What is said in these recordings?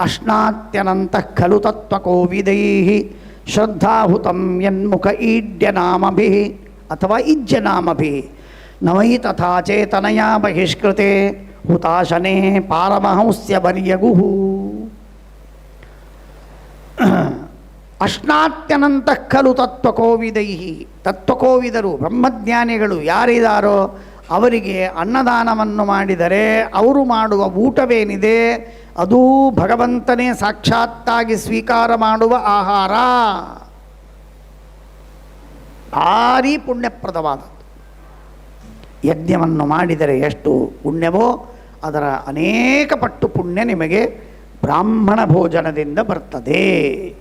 ಅಶ್ನಾತ್ಯನಂತಃ ಖಲು ತತ್ವಕೋವಿದೈ ಶ್ರದ್ಧಾಹುತಂ ಯನ್ಮುಖ ಈಡ್ಯನಾಮಭಿ ಅಥವಾ ಇಜ್ಜನಾಮಭಿ ನವೈ ತಥಾ ಚೇತನಯ ಬಹಿಷ್ಕೃತೆ ಹುತಾಶನೆ ಪಾರಮಹಂಸ್ಯ ಬರ್ಯಗುಹು. ಅಶ್ನಾತ್ಯನಂತ ಖಲು ತತ್ವಕೋವಿದೈ ತತ್ವಕೋವಿದರು ಬ್ರಹ್ಮಜ್ಞಾನಿಗಳು ಯಾರಿದಾರೋ ಅವರಿಗೆ ಅನ್ನದಾನವನ್ನು ಮಾಡಿದರೆ ಅವರು ಮಾಡುವ ಊಟವೇನಿದೆ? ಅದೂ ಭಗವಂತನೇ ಸಾಕ್ಷಾತ್ತಾಗಿ ಸ್ವೀಕಾರ ಮಾಡುವ ಆಹಾರ. ಭಾರೀ ಪುಣ್ಯಪ್ರದವಾದದ್ದು. ಯಜ್ಞವನ್ನು ಮಾಡಿದರೆ ಎಷ್ಟು ಪುಣ್ಯವೋ ಅದರ ಅನೇಕ ಪಟ್ಟು ಪುಣ್ಯ ನಿಮಗೆ ಬ್ರಾಹ್ಮಣ ಭೋಜನದಿಂದ ಬರ್ತದೆ.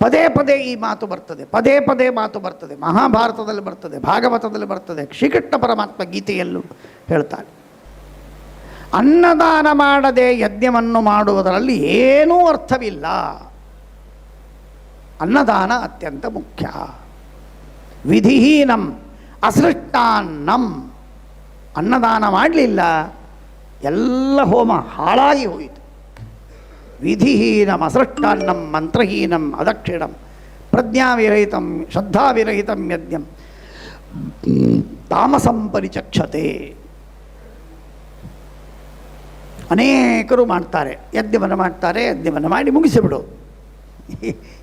ಪದೇ ಪದೇ ಈ ಮಾತು ಬರ್ತದೆ, ಪದೇ ಪದೇ ಮಾತು ಬರ್ತದೆ, ಮಹಾಭಾರತದಲ್ಲಿ ಬರ್ತದೆ, ಭಾಗವತದಲ್ಲಿ ಬರ್ತದೆ, ಶ್ರೀಕೃಷ್ಣ ಪರಮಾತ್ಮ ಗೀತೆಯಲ್ಲೂ ಹೇಳ್ತಾನೆ. ಅನ್ನದಾನ ಮಾಡದೆ ಯಜ್ಞವನ್ನು ಮಾಡುವುದರಲ್ಲಿ ಏನೂ ಅರ್ಥವಿಲ್ಲ. ಅನ್ನದಾನ ಅತ್ಯಂತ ಮುಖ್ಯ. ವಿಧಿಹೀನಂ, ಅಸೃಷ್ಟಾನ್ನಂ, ಅನ್ನದಾನ ಮಾಡಲಿಲ್ಲ, ಎಲ್ಲ ಹೋಮ ಹಾಳಾಗಿ ಹೋಯಿತು. ವಿಧಿಹೀನಂ ಅಸೃಷ್ಟಾನ್ನಂ ಮಂತ್ರಹೀನಂ ಅದಕ್ಷಿಣಂ ಪ್ರಜ್ಞಾವಿರಹಿತಂ ಶ್ರದ್ಧಾವಿರಹಿತಂ ಯಜ್ಞಂ. ತಾಮಸಂ ಪರಿಚಕ್ಷತೆ. ಅನೇಕರು ಮಾಡ್ತಾರೆ, ಯಜ್ಞವನ್ನು ಮಾಡ್ತಾರೆ, ಯಜ್ಞವನ್ನು ಮಾಡಿ ಮುಗಿಸಿಬಿಡು.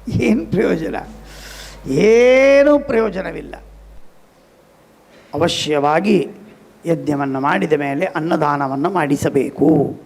ಏನು ಪ್ರಯೋಜನ? ಏನೂ ಪ್ರಯೋಜನವಿಲ್ಲ. ಅವಶ್ಯವಾಗಿ ಯಜ್ಞವನ್ನು ಮಾಡಿದ ಮೇಲೆ ಅನ್ನದಾನವನ್ನು ಮಾಡಿಸಬೇಕು.